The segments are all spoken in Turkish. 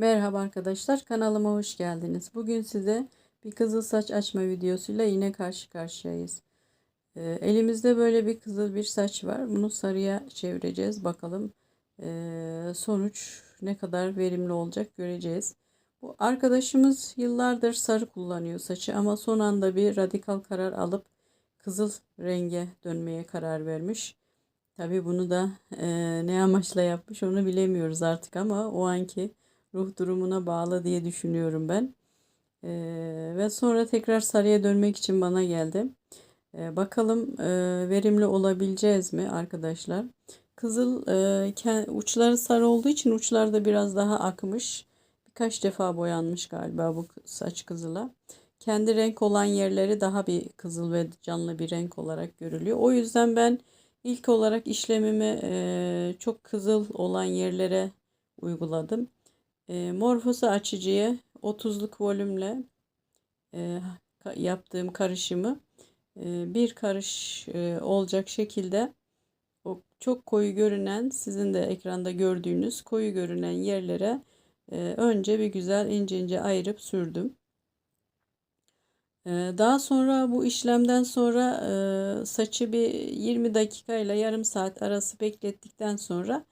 Merhaba arkadaşlar kanalıma hoş geldiniz. Bugün size bir kızıl saç açma videosuyla yine karşı karşıyayız. Ee, elimizde böyle bir kızıl bir saç var. Bunu sarıya çevireceğiz. Bakalım ee, sonuç ne kadar verimli olacak göreceğiz. Bu arkadaşımız yıllardır sarı kullanıyor saçı ama son anda bir radikal karar alıp kızıl renge dönmeye karar vermiş. Tabii bunu da ee, ne amaçla yapmış onu bilemiyoruz artık ama o anki ruh durumuna bağlı diye düşünüyorum ben. Ee, ve sonra tekrar sarıya dönmek için bana geldi. Ee, bakalım e, verimli olabileceğiz mi arkadaşlar? Kızıl e, uçları sarı olduğu için uçlar da biraz daha akmış. Birkaç defa boyanmış galiba bu saç kızıla. Kendi renk olan yerleri daha bir kızıl ve canlı bir renk olarak görülüyor. O yüzden ben ilk olarak işlemimi e, çok kızıl olan yerlere uyguladım. E, morfosu açıcıya 30'luk volümle yaptığım karışımı e, bir karış e, olacak şekilde o çok koyu görünen sizin de ekranda gördüğünüz koyu görünen yerlere e, önce bir güzel ince ince ayırıp sürdüm. Daha sonra bu işlemden sonra saçı bir 20 dakika ile yarım saat arası beklettikten sonra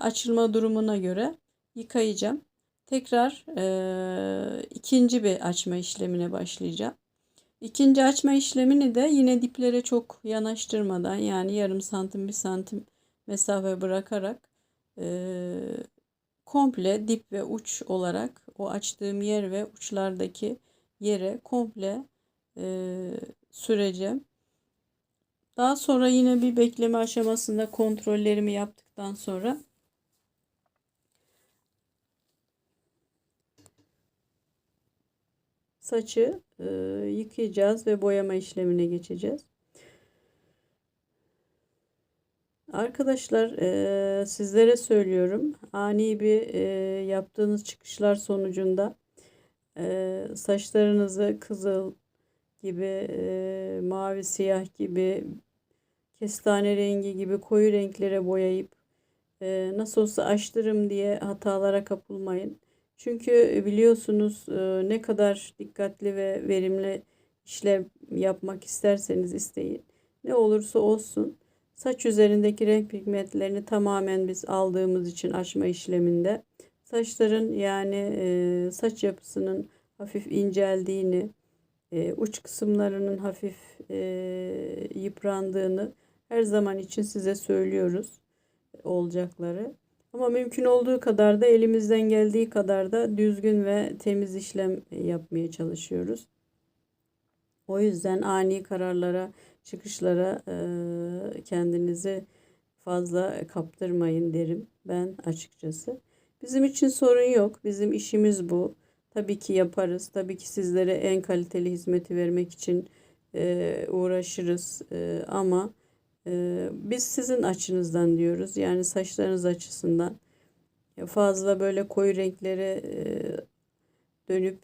açılma durumuna göre yıkayacağım. Tekrar e, ikinci bir açma işlemine başlayacağım. İkinci açma işlemini de yine diplere çok yanaştırmadan yani yarım santim bir santim mesafe bırakarak e, komple dip ve uç olarak o açtığım yer ve uçlardaki yere komple e, süreceğim. Daha sonra yine bir bekleme aşamasında kontrollerimi yaptıktan sonra saçı e, yıkayacağız ve boyama işlemine geçeceğiz. Arkadaşlar e, sizlere söylüyorum ani bir e, yaptığınız çıkışlar sonucunda e, saçlarınızı kızıl gibi e, mavi siyah gibi kestane rengi gibi koyu renklere boyayıp e, nasıl olsa açtırım diye hatalara kapılmayın. Çünkü biliyorsunuz e, ne kadar dikkatli ve verimli işlem yapmak isterseniz isteyin. Ne olursa olsun saç üzerindeki renk pigmentlerini tamamen biz aldığımız için açma işleminde saçların yani e, saç yapısının hafif inceldiğini, e, uç kısımlarının hafif yıprandığını her zaman için size söylüyoruz olacakları. Ama mümkün olduğu kadar da elimizden geldiği kadar da düzgün ve temiz işlem yapmaya çalışıyoruz. O yüzden ani kararlara, çıkışlara kendinizi fazla kaptırmayın derim ben açıkçası. Bizim için sorun yok. Bizim işimiz bu. Tabii ki yaparız. Tabii ki sizlere en kaliteli hizmeti vermek için uğraşırız. Ama biz sizin açınızdan diyoruz. Yani saçlarınız açısından fazla böyle koyu renklere dönüp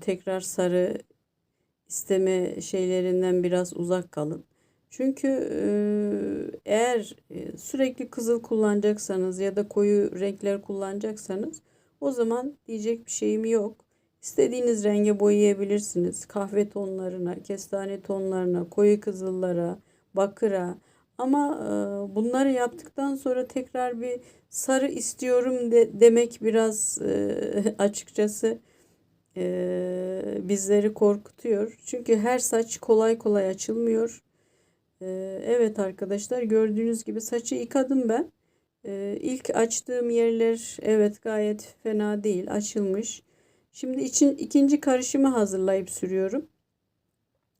tekrar sarı isteme şeylerinden biraz uzak kalın. Çünkü eğer sürekli kızıl kullanacaksanız ya da koyu renkler kullanacaksanız o zaman diyecek bir şeyim yok. İstediğiniz renge boyayabilirsiniz. Kahve tonlarına, kestane tonlarına, koyu kızıllara, bakıra. Ama e, bunları yaptıktan sonra tekrar bir sarı istiyorum de, demek biraz e, açıkçası e, bizleri korkutuyor. Çünkü her saç kolay kolay açılmıyor. E, evet arkadaşlar gördüğünüz gibi saçı yıkadım ben. E, ilk açtığım yerler evet gayet fena değil açılmış. Şimdi için ikinci karışımı hazırlayıp sürüyorum.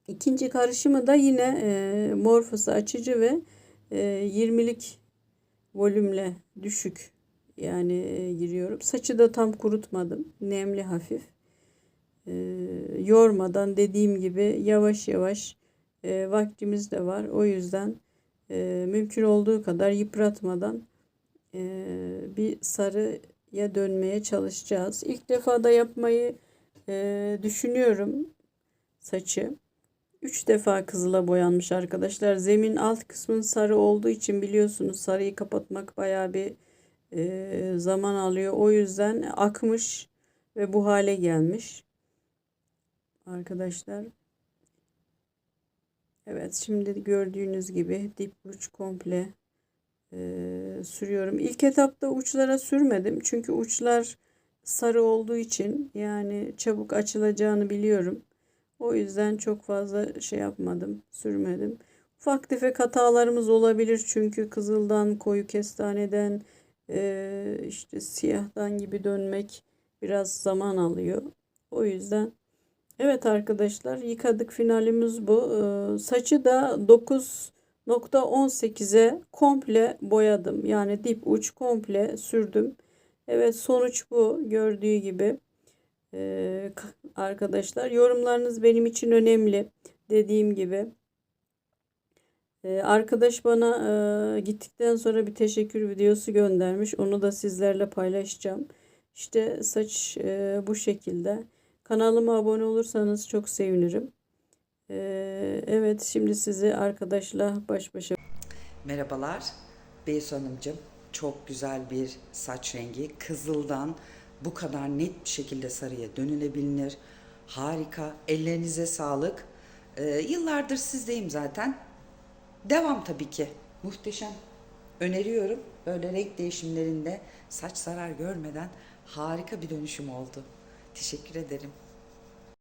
İkinci karışımı da yine e, morfosu açıcı ve e, 20'lik volümle düşük yani e, giriyorum. Saçı da tam kurutmadım. Nemli hafif. E, yormadan dediğim gibi yavaş yavaş e, vaktimiz de var. O yüzden e, mümkün olduğu kadar yıpratmadan e, bir sarıya dönmeye çalışacağız. İlk defa da yapmayı e, düşünüyorum saçı. 3 defa kızıla boyanmış arkadaşlar. Zemin alt kısmın sarı olduğu için biliyorsunuz sarıyı kapatmak baya bir e, zaman alıyor. O yüzden akmış ve bu hale gelmiş. Arkadaşlar. Evet şimdi gördüğünüz gibi dip uç komple e, sürüyorum. İlk etapta uçlara sürmedim. Çünkü uçlar sarı olduğu için yani çabuk açılacağını biliyorum. O yüzden çok fazla şey yapmadım, sürmedim. Ufak tefek hatalarımız olabilir çünkü kızıldan, koyu kestaneden, e, işte siyahtan gibi dönmek biraz zaman alıyor. O yüzden evet arkadaşlar yıkadık finalimiz bu. E, saçı da 9.18'e komple boyadım. Yani dip uç komple sürdüm. Evet sonuç bu gördüğü gibi. Ee, arkadaşlar yorumlarınız benim için önemli. Dediğim gibi. Ee, arkadaş bana e, gittikten sonra bir teşekkür videosu göndermiş. Onu da sizlerle paylaşacağım. İşte saç e, bu şekilde. Kanalıma abone olursanız çok sevinirim. Evet şimdi sizi arkadaşla baş başa Merhabalar, Beysu Hanımcığım. Çok güzel bir saç rengi. Kızıldan bu kadar net bir şekilde sarıya dönülebilir. Harika. Ellerinize sağlık. Ee, yıllardır sizdeyim zaten. Devam tabii ki. Muhteşem. Öneriyorum. Böyle renk değişimlerinde saç zarar görmeden harika bir dönüşüm oldu. Teşekkür ederim.